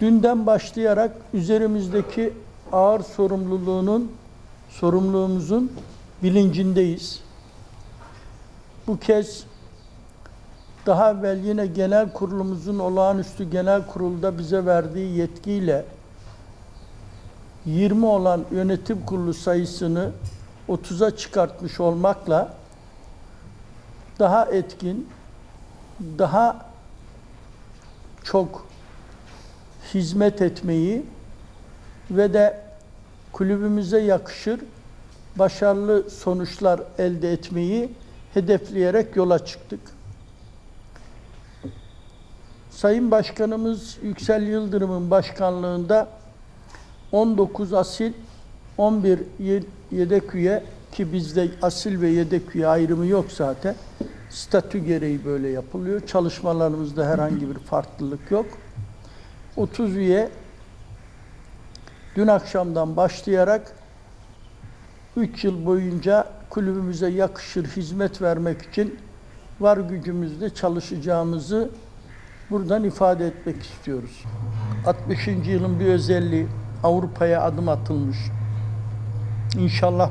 Dünden başlayarak üzerimizdeki ağır sorumluluğunun, sorumluluğumuzun bilincindeyiz. Bu kez daha evvel yine genel kurulumuzun olağanüstü genel kurulda bize verdiği yetkiyle 20 olan yönetim kurulu sayısını 30'a çıkartmış olmakla daha etkin, daha çok hizmet etmeyi ve de kulübümüze yakışır başarılı sonuçlar elde etmeyi hedefleyerek yola çıktık. Sayın Başkanımız Yüksel Yıldırım'ın başkanlığında 19 asil, 11 ye- yedek üye ki bizde asil ve yedek üye ayrımı yok zaten. Statü gereği böyle yapılıyor. Çalışmalarımızda herhangi bir farklılık yok. 30 üye dün akşamdan başlayarak 3 yıl boyunca kulübümüze yakışır hizmet vermek için var gücümüzle çalışacağımızı buradan ifade etmek istiyoruz. 60. yılın bir özelliği Avrupa'ya adım atılmış. İnşallah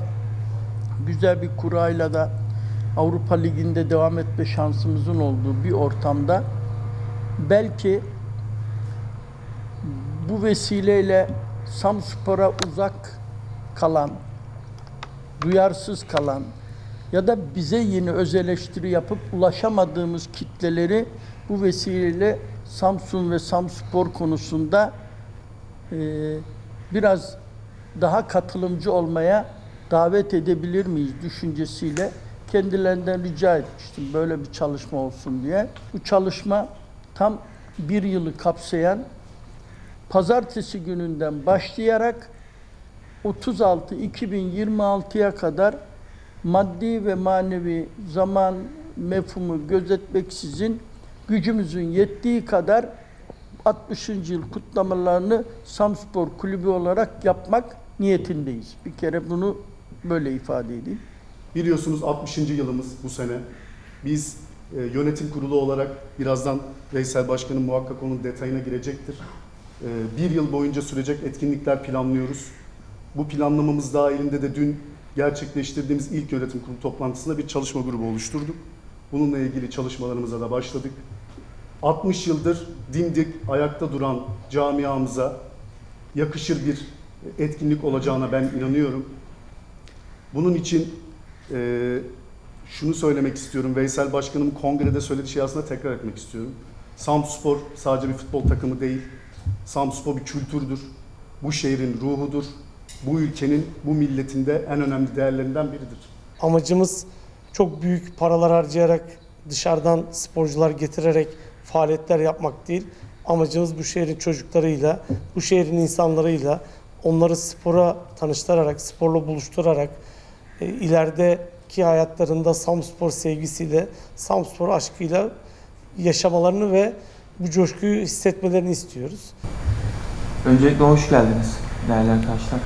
güzel bir kurayla da Avrupa Ligi'nde devam etme şansımızın olduğu bir ortamda belki bu vesileyle Samspor'a uzak kalan, duyarsız kalan ya da bize yeni öz eleştiri yapıp ulaşamadığımız kitleleri bu vesileyle Samsun ve Samspor konusunda e, biraz daha katılımcı olmaya davet edebilir miyiz düşüncesiyle kendilerinden rica etmiştim böyle bir çalışma olsun diye. Bu çalışma tam bir yılı kapsayan pazartesi gününden başlayarak 36 2026'ya kadar maddi ve manevi zaman mefhumu gözetmeksizin gücümüzün yettiği kadar 60. yıl kutlamalarını Samspor Kulübü olarak yapmak niyetindeyiz. Bir kere bunu böyle ifade edeyim. Biliyorsunuz 60. yılımız bu sene. Biz e, yönetim kurulu olarak birazdan Veysel Başkanım muhakkak onun detayına girecektir. E, bir yıl boyunca sürecek etkinlikler planlıyoruz. Bu planlamamız dahilinde de dün gerçekleştirdiğimiz ilk yönetim kurulu toplantısında bir çalışma grubu oluşturduk. Bununla ilgili çalışmalarımıza da başladık. 60 yıldır dimdik ayakta duran camiamıza yakışır bir etkinlik olacağına ben inanıyorum. Bunun için e, şunu söylemek istiyorum. Veysel Başkanım kongrede söylediği şey aslında tekrar etmek istiyorum. Samspor sadece bir futbol takımı değil. Samspor bir kültürdür. Bu şehrin ruhudur. Bu ülkenin, bu milletin de en önemli değerlerinden biridir. Amacımız çok büyük paralar harcayarak dışarıdan sporcular getirerek faaliyetler yapmak değil. Amacımız bu şehrin çocuklarıyla, bu şehrin insanlarıyla onları spora tanıştırarak, sporla buluşturarak e, ilerideki hayatlarında Samspor sevgisiyle, Samspor aşkıyla yaşamalarını ve bu coşkuyu hissetmelerini istiyoruz. Öncelikle hoş geldiniz değerli arkadaşlar.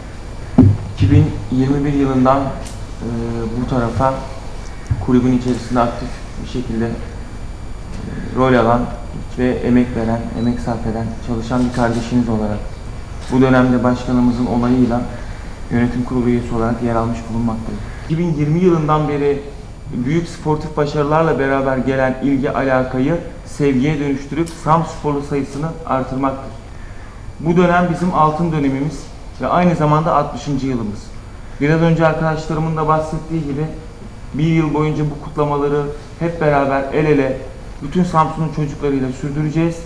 2021 yılından e, bu tarafa kulübün içerisinde aktif bir şekilde e, rol alan ve emek veren, emek sarf eden, çalışan bir kardeşiniz olarak bu dönemde başkanımızın onayıyla yönetim kurulu üyesi olarak yer almış bulunmaktayım. 2020 yılından beri büyük sportif başarılarla beraber gelen ilgi alakayı sevgiye dönüştürüp Sam sporlu sayısını artırmaktır. Bu dönem bizim altın dönemimiz ve aynı zamanda 60. yılımız. Biraz önce arkadaşlarımın da bahsettiği gibi bir yıl boyunca bu kutlamaları hep beraber el ele bütün Samsun'un çocuklarıyla sürdüreceğiz.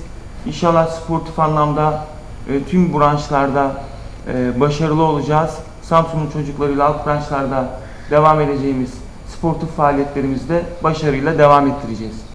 İnşallah sportif anlamda e, tüm branşlarda e, başarılı olacağız. Samsun'un çocuklarıyla alt branşlarda devam edeceğimiz sportif faaliyetlerimizde başarıyla devam ettireceğiz.